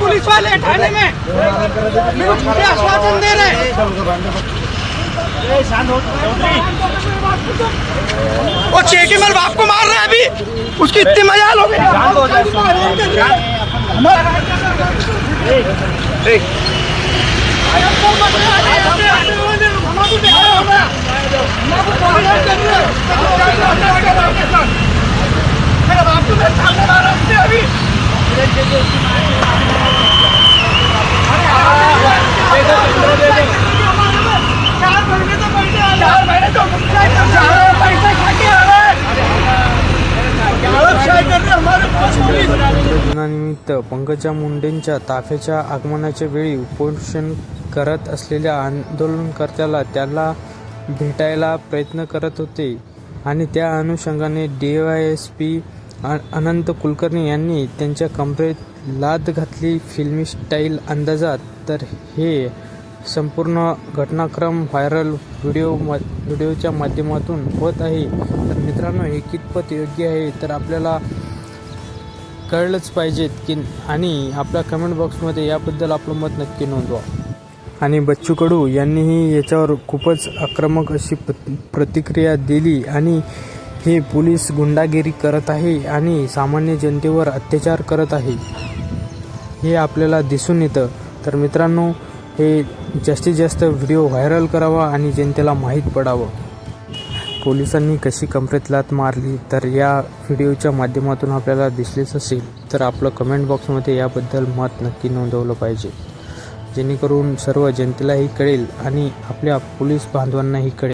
Police वाले थाने में झूठे आश्वासन दे रहे वो चेटी मेरे बाप को मार रहे हैं अभी। उसकी इतनी मजाल हो गई। मेरे को मेरे दिनानिमित्त पंकजा मुंडेंच्या ताफ्याच्या आगमनाच्या वेळी उपोषण करत असलेल्या आंदोलनकर्त्याला त्याला भेटायला प्रयत्न करत होते आणि त्या अनुषंगाने D Y S P Anant Kulkarni यांनी त्यांच्या कमरेत लाद घातली फिल्मी स्टाईल अंदाजात. तर हे संपूर्ण घटनाक्रम व्हायरल व्हिडिओ मा व्हिडिओच्या माध्यमातून होत आहे. तर मित्रांनो हे कितपत योग्य आहे? तर आपल्याला कळलंच पाहिजेत की आणि आपल्या कमेंट बॉक्समध्ये याबद्दल आपलं मत नक्की नोंदवा. आणि बच्चू कडू यांनीही याच्यावर खूपच आक्रमक अशी प्रतिक्रिया दिली आणि हे पोलीस गुंडागिरी करत आहे आणि सामान्य जनतेवर अत्याचार करत आहे. हे आपल्याला दिसून येतं. तर मित्रांनो हे जास्तीत जास्त व्हिडिओ व्हायरल करावा आणि जनतेला माहीत पडावं. पोलिसांनी कशी कमरेत लात मारली तर या व्हिडिओच्या माध्यमातून आपल्याला दिसलेच असेल तर आपलं कमेंट बॉक्समध्ये याबद्दल मत नक्की नोंदवलं पाहिजे. जेणेकरून सर्व जनतेलाही कळेल आणि आपल्या पोलीस बांधवांनाही कळेल.